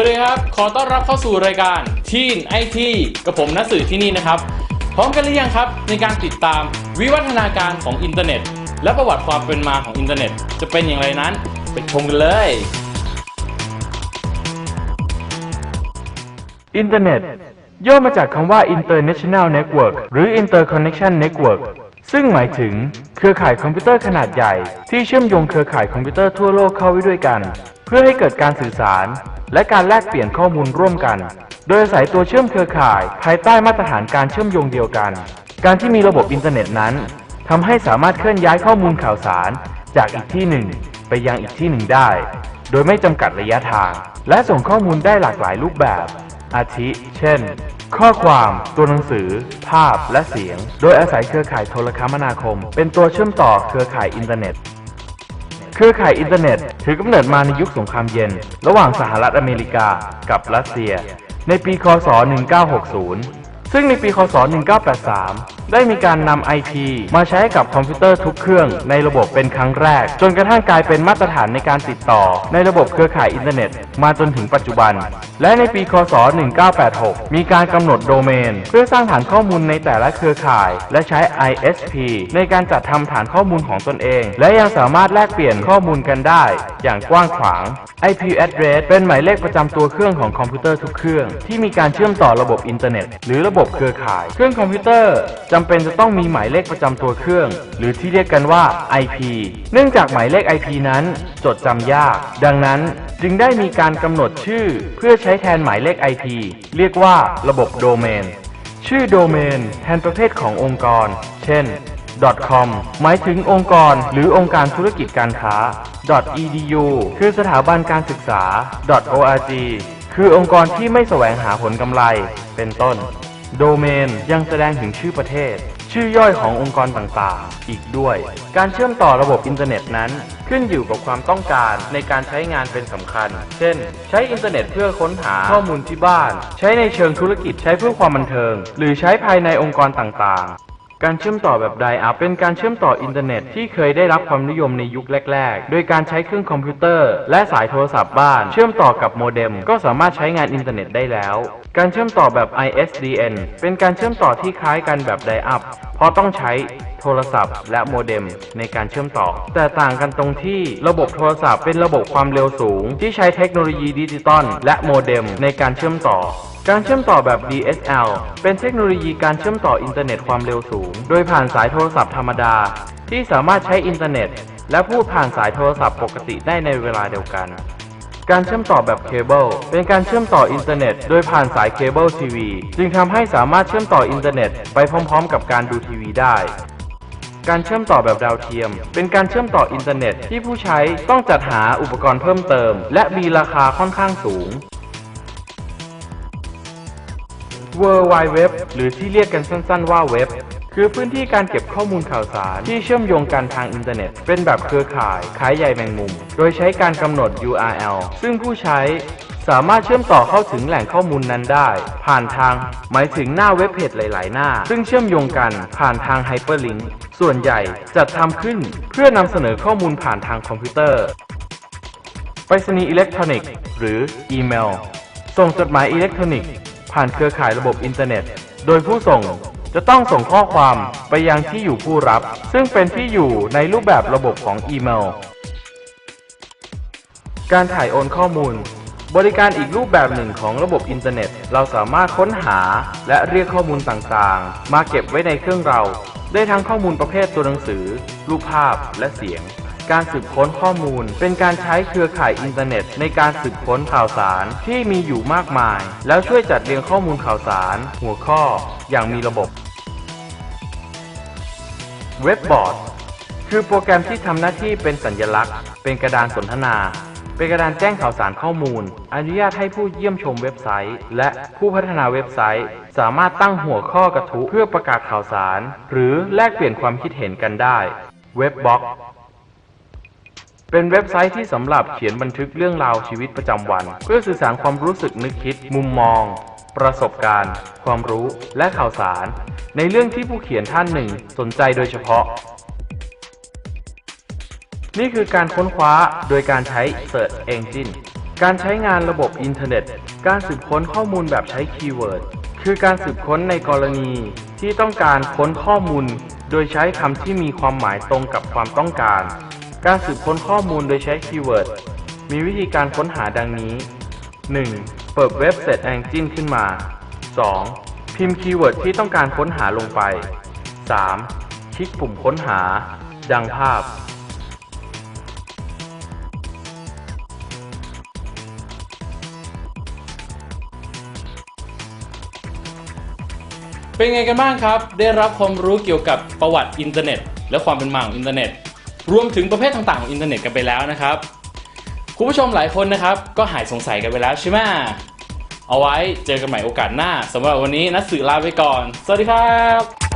วัสดีครับ ขอต้อนรับเข้าสู่รายการทีนไอทีกับผมนักสื่อที่นี่นะครับ พร้อมกันหรือยังครับ ในการติดตามวิวัฒนาการของอินเทอร์เน็ต และประวัติความเป็นมาของอินเทอร์เน็ต จะเป็นอย่างไรนั้น ไปชมกันเลย อินเทอร์เน็ตย่อมาจากคำว่า International Network หรือ Interconnection Network ซึ่งหมายถึงเครือข่ายคอมพิวเตอร์ขนาดใหญ่ ที่เชื่อมโยงเครือข่ายคอมพิวเตอร์ทั่วโลกเข้าไว้ด้วยกัน เพื่อให้เกิดการสื่อสาร และการแลกเปลี่ยนข้อมูลร่วมกัน โดยอาศัยตัวเชื่อมเครือข่าย ภายใต้มาตรฐานการเชื่อมโยงเดียวกัน การที่มีระบบอินเทอร์เน็ตนั้นทำให้สามารถเคลื่อนย้ายข้อมูลข่าวสาร จากอีกที่หนึ่งไปยังอีกที่หนึ่งได้ โดยไม่จำกัดระยะทาง และส่งข้อมูลได้หลากหลายรูปแบบ อาทิ เช่น ข้อความ ตัวหนังสือ ภาพ และเสียง โดยอาศัยเครือข่ายโทรคมนาคม เป็นตัวเชื่อมต่อเครือข่ายอินเทอร์เน็ต เครือข่ายอินเทอร์เน็ต ถือกำเนิดมาในยุคสงครามเย็น ระหว่างสหรัฐอเมริกากับรัสเซีย ในปี คศ 1960 ซึ่งในปี คศ 1983 ได้มีการนำ IP มาใช้กับคอมพิวเตอร์ทุกเครื่องในระบบเป็นครั้งแรก จนกระทั่งกลายเป็นมาตรฐานในการติดต่อ ในระบบเครือข่ายอินเทอร์เน็ต มาจนถึงปัจจุบัน และในปีคศ 1986 มีการกำหนดโดเมน เพื่อสร้างฐานข้อมูลในแต่ละเครือข่าย และใช้ ISP ในการจัดทำฐานข้อมูลของตนเอง และยังสามารถแลกเปลี่ยนข้อมูลกันได้ อย่างกว้างขวาง IP address เป็นหมายเลขประจำตัวเครื่องของคอมพิวเตอร์ทุกเครื่อง ที่มีการเชื่อมต่อระบบอินเทอร์เน็ต หรือระบบเครือข่าย เครื่องคอมพิวเตอร์จำเป็นจะต้องมีหมายเลขประจำตัวเครื่อง หรือที่เรียกกันว่า IP เนื่องจากหมายเลข IP นั้น จดจำยาก ดังนั้นจึงได้มีการกำหนดชื่อ เพื่อใช้แทนหมายเลข IP เรียกว่าระบบโดเมน ชื่อโดเมนแทนประเภทขององค์กร เช่น .com หมายถึงองค์กรหรือองค์การธุรกิจการค้า .edu คือสถาบันการศึกษา .org คือองค์กรที่ไม่แสวงหาผลกำไร เป็นต้น โดเมนยังแสดงถึงชื่อประเทศ ชื่อย่อยขององค์กรต่างๆ อีกด้วย การเชื่อมต่อระบบอินเทอร์เน็ตนั้น ขึ้นอยู่กับความต้องการในการใช้งานเป็นสำคัญ เช่น ใช้อินเทอร์เน็ตเพื่อค้นหาข้อมูลที่บ้าน ใช้ในเชิงธุรกิจใช้เพื่อความบันเทิง หรือใช้ภายในองค์กรต่างๆ การเชื่อมต่อแบบไดอัพเป็นการเชื่อมต่ออินเทอร์เน็ตที่เคยได้รับความนิยมในยุคแรก ๆ โดยการใช้เครื่องคอมพิวเตอร์ และสายโทรศัพท์บ้าน เชื่อมต่อกับโมเด็มก็สามารถใช้งานอินเทอร์เน็ตได้แล้ว การเชื่อมต่อแบบ ISDN เป็นการเชื่อมต่อที่คล้ายกันแบบไดอัพ เพราะต้องใช้โทรศัพท์ และโมเด็มในการเชื่อมต่อ แต่ต่างกันตรงที่ระบบโทรศัพท์เป็นระบบความเร็วสูง ที่ใช้เทคโนโลยีดิจิตอลและโมเด็มในการเชื่อมต่อ การเชื่อมต่อแบบ DSL เป็นเทคโนโลยีการเชื่อมต่ออินเทอร์เน็ตความเร็วสูง โดยผ่านสายโทรศัพท์ธรรมดา ที่สามารถใช้อินเทอร์เน็ต และพูดผ่านสายโทรศัพท์ปกติได้ในเวลาเดียวกัน การเชื่อมต่อแบบเคเบิลเป็นการเชื่อมต่ออินเทอร์เน็ตโดยผ่านสายเคเบิลทีวีจึงทำให้สามารถเชื่อมต่ออินเทอร์เน็ตไปพร้อมๆ กับการดูทีวีได้ การเชื่อมต่อแบบดาวเทียม เป็นการเชื่อมต่ออินเทอร์เน็ตที่ผู้ใช้ต้องจัดหาอุปกรณ์เพิ่มเติม และมีราคาค่อนข้างสูง World Wide Web หรือที่เรียกกันสั้น ๆ ว่าเว็บ คือพื้นที่การเก็บข้อมูลข่าวสารที่เชื่อมโยงกันทางอินเทอร์เน็ต เป็นแบบเครือข่ายขายใหญ่แมงมุม โดยใช้การกำหนด URL ซึ่งผู้ใช้สามารถเชื่อมต่อเข้าถึงแหล่งข้อมูลนั้นได้ ผ่านทาง หมายถึงหน้าเว็บเพจหลาย ๆ หน้า ซึ่งเชื่อมโยงกันผ่านทางไฮเปอร์ลิงก์ส่วนใหญ่จัดทำขึ้นเพื่อนำเสนอข้อมูลผ่านทางคอมพิวเตอร์ไปรษณีย์อิเล็กทรอนิกส์หรืออีเมล ส่งจดหมายอิเล็กทรอนิกส์ผ่านเครือข่ายระบบอินเทอร์เน็ต โดยผู้ส่ง จะต้องส่งข้อความไปยังที่อยู่ผู้รับ ซึ่งเป็นที่อยู่ในรูปแบบระบบของอีเมล การถ่ายโอนข้อมูล บริการอีกรูปแบบหนึ่งของระบบอินเทอร์เน็ต เราสามารถค้นหาและเรียกข้อมูลต่างๆ มาเก็บไว้ในเครื่องเรา ได้ทั้งข้อมูลประเภทตัวหนังสือ รูปภาพและเสียง การสืบค้นข้อมูล เป็นการใช้เครือข่ายอินเทอร์เน็ต ในการสืบค้นข่าวสารที่มีอยู่มากมาย แล้วช่วยจัดเรียงข้อมูลข่าวสาร หัวข้อ อย่างมีระบบ เว็บบอร์ดคือโปรแกรมที่ทำหน้าที่เป็นสัญลักษณ์ เป็นกระดานสนทนา เป็นกระดานแจ้งข่าวสารข้อมูล อนุญาตให้ผู้เยี่ยมชมเว็บไซต์ และผู้พัฒนาเว็บไซต์ สามารถตั้งหัวข้อกระทู้เพื่อประกาศข่าวสาร หรือแลกเปลี่ยนความคิดเห็นกันได้ เว็บบล็อก เป็นเว็บไซต์ที่สำหรับเขียนบันทึกเรื่องราวชีวิตประจำวัน เพื่อสื่อสารความรู้สึกนึกคิด มุมมอง ประสบการณ์ ความรู้และข่าวสาร ในเรื่องที่ผู้เขียนท่านหนึ่งสนใจโดยเฉพาะ นี่คือการค้นคว้าโดยการใช้ Search Engine การใช้งานระบบอินเทอร์เน็ต การสืบค้นข้อมูลแบบใช้คีย์เวิร์ดคือการสืบค้นในกรณีที่ต้องการค้นข้อมูล โดยใช้คำที่มีความหมายตรงกับความต้องการ การสืบค้นข้อมูลโดยใช้คีย์เวิร์ด มีวิธีการค้นหาดังนี้ 1. เปิดเว็บ Search Engine ขึ้นมา 2. พิมพ์คีย์เวิร์ดที่ต้องการค้นหาลงไป 3. คลิกปุ่มค้นหา ดังภาพ เป็นไงกันบ้างครับ ได้รับความรู้เกี่ยวกับประวัติอินเทอร์เน็ต และความเป็นมาของอินเทอร์เน็ต รวมถึงประเภทต่างๆของอินเทอร์เน็ตกันไปแล้วนะครับ คุณผู้ชมหลายคนนะครับ ก็หายสงสัยกันไปแล้วใช่ไหมเอาไว้เจอกันใหม่โอกาสหน้าสำหรับวันนี้นัดสื่อลาไปก่อน สวัสดีครับ